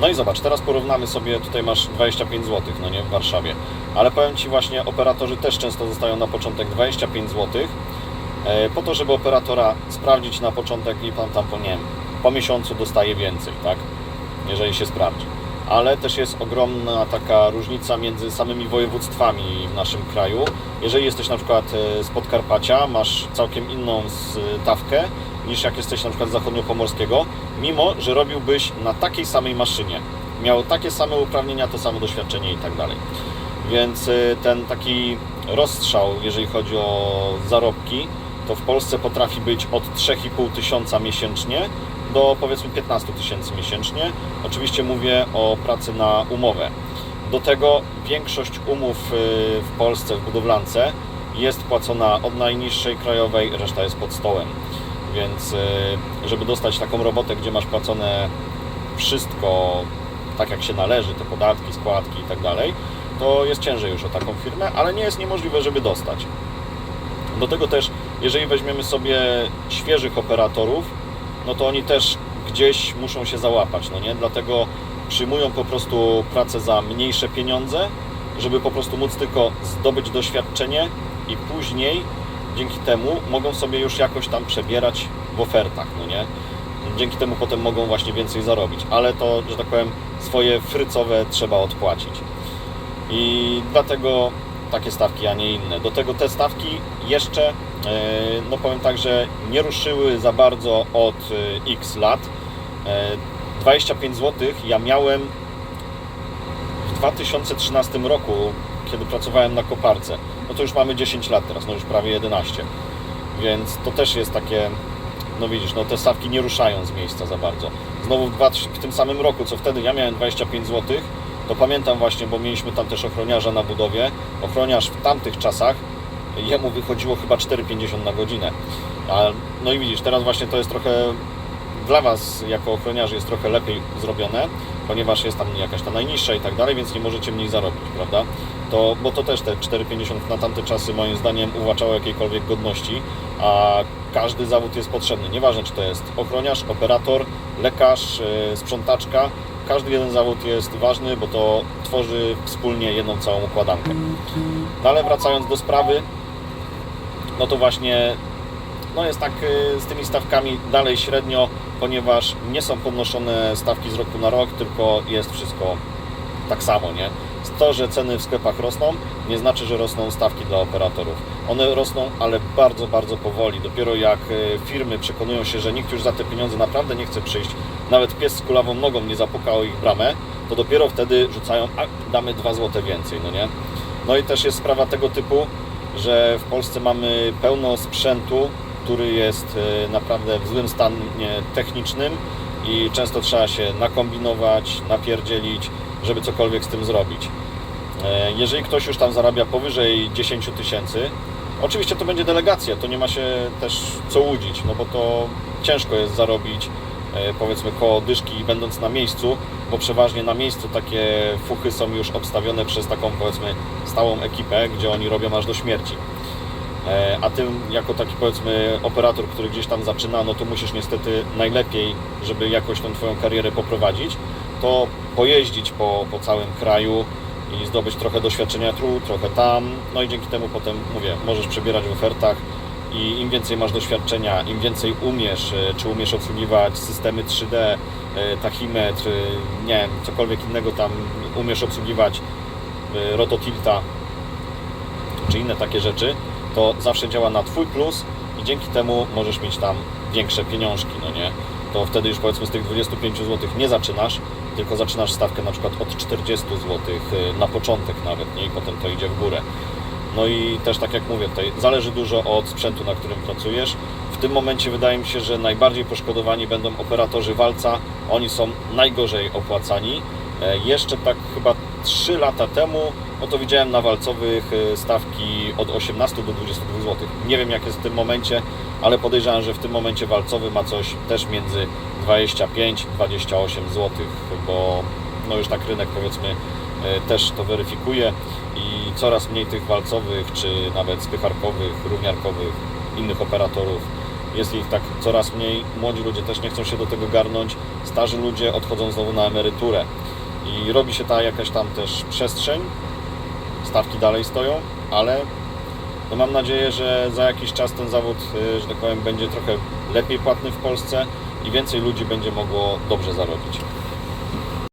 No i zobacz, teraz porównamy sobie, tutaj masz 25 zł, no nie, w Warszawie. Ale powiem Ci właśnie, operatorzy też często dostają na początek 25 zł, e, po to, żeby operatora sprawdzić na początek i Pan tam po, nie po miesiącu dostaje więcej, tak? Jeżeli się sprawdzi. Ale też jest ogromna taka różnica między samymi województwami w naszym kraju. Jeżeli jesteś na przykład e, z Podkarpacia, masz całkiem inną stawkę niż jak jesteś na przykład zachodniopomorskiego, mimo że robiłbyś na takiej samej maszynie. Miał takie same uprawnienia, to samo doświadczenie i tak dalej. Więc y, ten taki rozstrzał, jeżeli chodzi o zarobki, to w Polsce potrafi być od 3,5 tysiąca miesięcznie do powiedzmy 15 tysięcy miesięcznie. Oczywiście mówię o pracy na umowę. Do tego większość umów y, w Polsce w budowlance jest płacona od najniższej krajowej, reszta jest pod stołem. Więc y, żeby dostać taką robotę, gdzie masz płacone wszystko tak jak się należy, te podatki, składki i tak dalej, to jest ciężej już o taką firmę, ale nie jest niemożliwe, żeby dostać. Do tego też, jeżeli weźmiemy sobie świeżych operatorów, no to oni też gdzieś muszą się załapać, no nie? Dlatego przyjmują po prostu pracę za mniejsze pieniądze, żeby po prostu móc tylko zdobyć doświadczenie i później dzięki temu mogą sobie już jakoś tam przebierać w ofertach, no nie? Dzięki temu potem mogą właśnie więcej zarobić, ale to, że tak powiem, swoje frycowe trzeba odpłacić. I dlatego takie stawki, a nie inne. Do tego te stawki jeszcze, e, no powiem tak, że nie ruszyły za bardzo od e, x lat. E, 25 zł ja miałem w 2013 roku, kiedy pracowałem na koparce. No to już mamy 10 lat teraz, no już prawie 11. Więc to też jest takie, no widzisz, no te stawki nie ruszają z miejsca za bardzo. Znowu w, dwa, w tym samym roku, co wtedy ja miałem 25 zł, to pamiętam właśnie, bo mieliśmy tam też ochroniarza na budowie. Ochroniarz w tamtych czasach, jemu wychodziło chyba 4,50 na godzinę. A, no i widzisz, teraz właśnie to jest trochę dla Was jako ochroniarzy jest trochę lepiej zrobione, ponieważ jest tam jakaś ta najniższa i tak dalej, więc nie możecie mniej zarobić, prawda? To, bo to też te 4,50 na tamte czasy moim zdaniem uwłaczało jakiejkolwiek godności, a każdy zawód jest potrzebny. Nieważne czy to jest ochroniarz, operator, lekarz, yy, sprzątaczka, każdy jeden zawód jest ważny, bo to tworzy wspólnie jedną całą układankę. Ale wracając do sprawy, no to właśnie no jest tak y, z tymi stawkami dalej średnio, ponieważ nie są podnoszone stawki z roku na rok, tylko jest wszystko tak samo, nie? To, że ceny w sklepach rosną, nie znaczy, że rosną stawki dla operatorów. One rosną, ale bardzo, bardzo powoli. Dopiero jak y, firmy przekonują się, że nikt już za te pieniądze naprawdę nie chce przyjść, nawet pies z kulawą nogą nie zapukał ich bramę, to dopiero wtedy rzucają, a damy 2 zł więcej, no nie? No i też jest sprawa tego typu, że w Polsce mamy pełno sprzętu, który jest e, naprawdę w złym stanie technicznym i często trzeba się nakombinować, napierdzielić, żeby cokolwiek z tym zrobić. E, Jeżeli ktoś już tam zarabia powyżej 10 tysięcy, oczywiście to będzie delegacja, to nie ma się też co łudzić, no bo to ciężko jest zarobić e, powiedzmy koło dyszki będąc na miejscu, bo przeważnie na miejscu takie fuchy są już obstawione przez taką powiedzmy stałą ekipę, gdzie oni robią aż do śmierci. E, A tym jako taki powiedzmy operator, który gdzieś tam zaczyna, no to musisz niestety najlepiej, żeby jakoś tą Twoją karierę poprowadzić, to pojeździć po, po całym kraju i zdobyć trochę doświadczenia tu, trochę tam, no i dzięki temu potem, mówię, możesz przebierać w ofertach i im więcej masz doświadczenia, im więcej umiesz, e, czy umiesz obsługiwać systemy 3D, e, tachimetr, e, nie wiem, cokolwiek innego tam umiesz obsługiwać, rototilta, czy inne takie rzeczy, to zawsze działa na Twój plus i dzięki temu możesz mieć tam większe pieniążki, no nie? To wtedy już powiedzmy z tych 25 zł nie zaczynasz, tylko zaczynasz stawkę na przykład od 40 zł na początek nawet, nie? I potem to idzie w górę. No i też tak jak mówię, tutaj zależy dużo od sprzętu, na którym pracujesz. W tym momencie wydaje mi się, że najbardziej poszkodowani będą operatorzy walca. Oni są najgorzej opłacani. E, Jeszcze tak chyba 3 lata temu, no to widziałem na walcowych e, stawki od 18 do 22 zł. Nie wiem jak jest w tym momencie, ale podejrzewam, że w tym momencie walcowy ma coś też między 25-28 zł, bo no już tak rynek powiedzmy e, też to weryfikuje i coraz mniej tych walcowych, czy nawet spycharkowych, równiarkowych, innych operatorów jest ich tak coraz mniej, młodzi ludzie też nie chcą się do tego garnąć, starzy ludzie odchodzą znowu na emeryturę. I robi się ta jakaś tam też przestrzeń, stawki dalej stoją, ale no mam nadzieję, że za jakiś czas ten zawód, y, że tak powiem, będzie trochę lepiej płatny w Polsce i więcej ludzi będzie mogło dobrze zarobić.